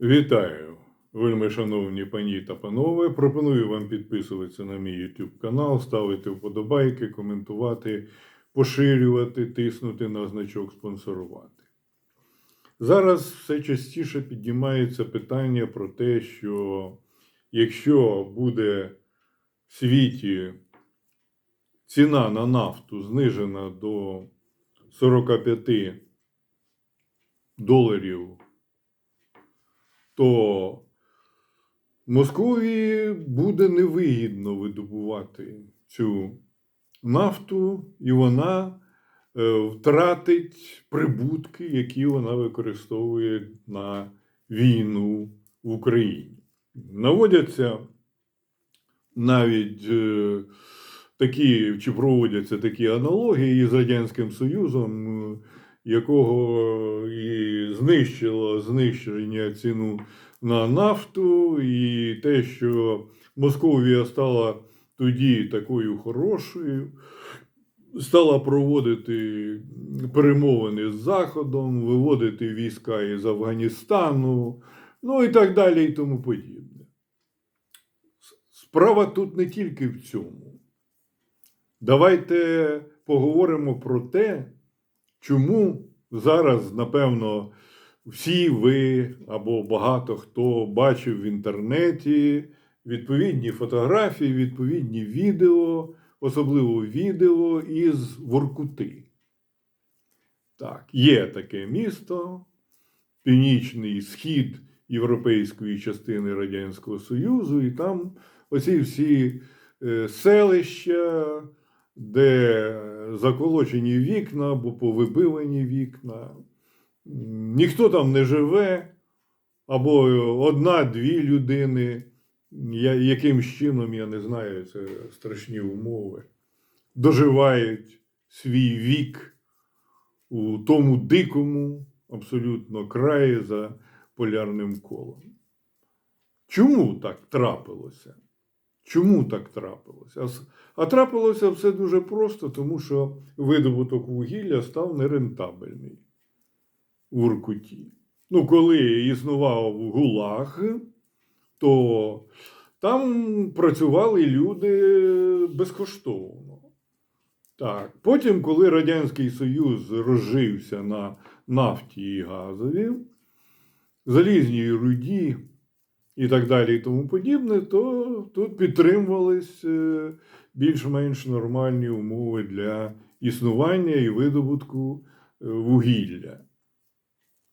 Вітаю, вельми шановні пані та панове. Пропоную вам підписуватися на мій YouTube канал, ставити вподобайки, коментувати, поширювати, тиснути на значок спонсорувати. Зараз все частіше піднімається питання про те, що якщо буде в світі ціна на нафту знижена до 45 доларів то Московії буде невигідно видобувати цю нафту, і вона е, втратить прибутки, які вона використовує на війну в Україні. Наводяться навіть е, такі, чи проводяться такі аналогії з Радянським Союзом, е, якого і знищило знищення ціну на нафту, і те, що Московія стала тоді такою хорошою, стала проводити перемовини з Заходом, виводити війська із Афганістану, ну і так далі, і тому подібне. Справа тут не тільки в цьому. Давайте поговоримо про те, чому зараз, напевно, всі ви або багато хто бачив в інтернеті відповідні фотографії, відповідні відео, особливо відео із Воркути. Так, є таке місто, північний схід європейської частини Радянського Союзу, і там оці всі е, селища, де заколочені вікна або повибивані вікна. Ніхто там не живе, або одна-дві людини, я, яким чином, я не знаю, це страшні умови, доживають свій вік у тому дикому, абсолютно краї за полярним колом. Чому так трапилося? Чому так трапилося? А, трапилося все дуже просто, тому що видобуток вугілля став нерентабельний в Уркуті. Ну, коли існував ГУЛАГ, то там працювали люди безкоштовно. Так. Потім, коли Радянський Союз розжився на нафті і газові, залізній руді і так далі, і тому подібне, то тут підтримувались е, більш-менш нормальні умови для існування і видобутку е, вугілля.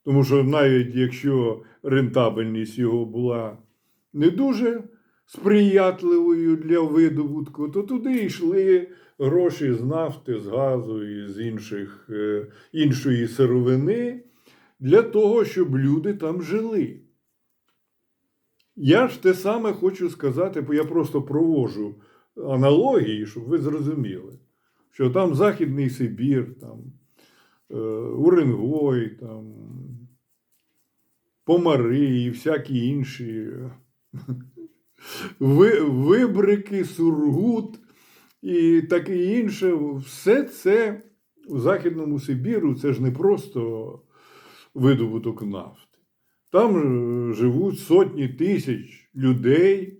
Тому що навіть якщо рентабельність його була не дуже сприятливою для видобутку, то туди йшли гроші з нафти, з газу і з інших, е, іншої сировини для того, щоб люди там жили. Я ж те саме хочу сказати, бо я просто провожу аналогії, щоб ви зрозуміли, що там Західний Сибір, там е, Уренгой, там Помари і всякі інші вибрики, сургут і таке інше. Все це у Західному Сибіру це ж не просто видобуток нафти. Там е, живуть сотні тисяч людей,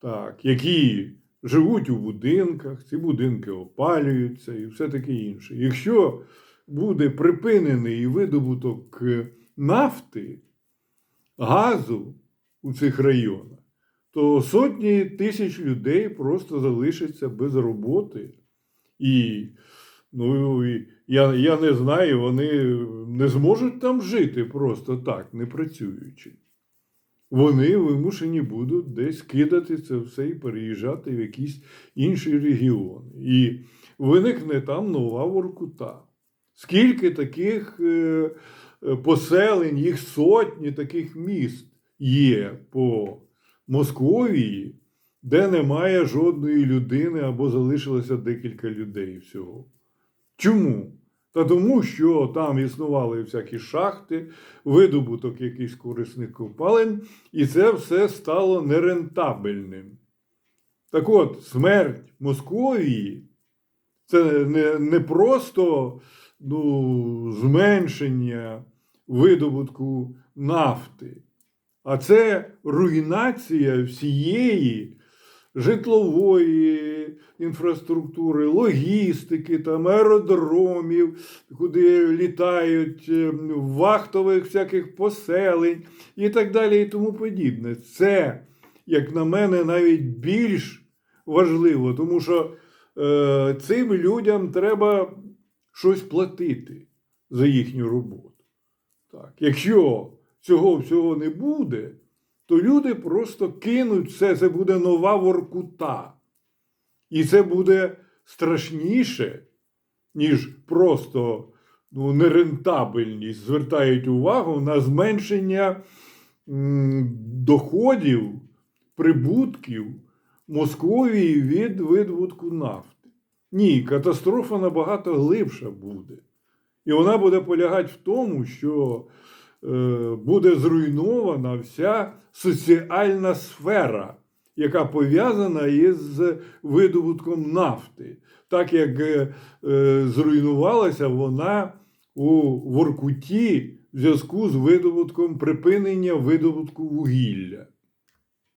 так, які живуть у будинках, ці будинки опалюються і все таке інше. Якщо буде припинений видобуток е, нафти, газу у цих районах, то сотні тисяч людей просто залишаться без роботи. І ну, я, я не знаю, вони не зможуть там жити просто так, не працюючи. Вони вимушені будуть десь кидати це все і переїжджати в якісь інші регіони. І виникне там нова Воркута. Скільки таких е, е, поселень, їх сотні таких міст є по Московії, де немає жодної людини або залишилося декілька людей всього. Чому? Та тому, що там існували всякі шахти, видобуток якихось корисних копалин, і це все стало нерентабельним. Так от, смерть Московії це не, не просто ну, зменшення видобутку нафти. А це руйнація всієї житлової інфраструктури, логістики, там, аеродромів, куди літають е, вахтових всяких поселень і так далі, і тому подібне. Це, як на мене, навіть більш важливо, тому що е, цим людям треба щось платити за їхню роботу. Так. Якщо цього всього не буде, то люди просто кинуть все, це буде нова воркута. І це буде страшніше, ніж просто ну, нерентабельність. Звертають увагу на зменшення м, доходів, прибутків Московії від видобутку нафти. Ні, катастрофа набагато глибша буде. І вона буде полягати в тому, що буде зруйнована вся соціальна сфера, яка пов'язана із видобутком нафти, так як е, е, зруйнувалася вона у Воркуті в зв'язку з видобутком припинення видобутку вугілля.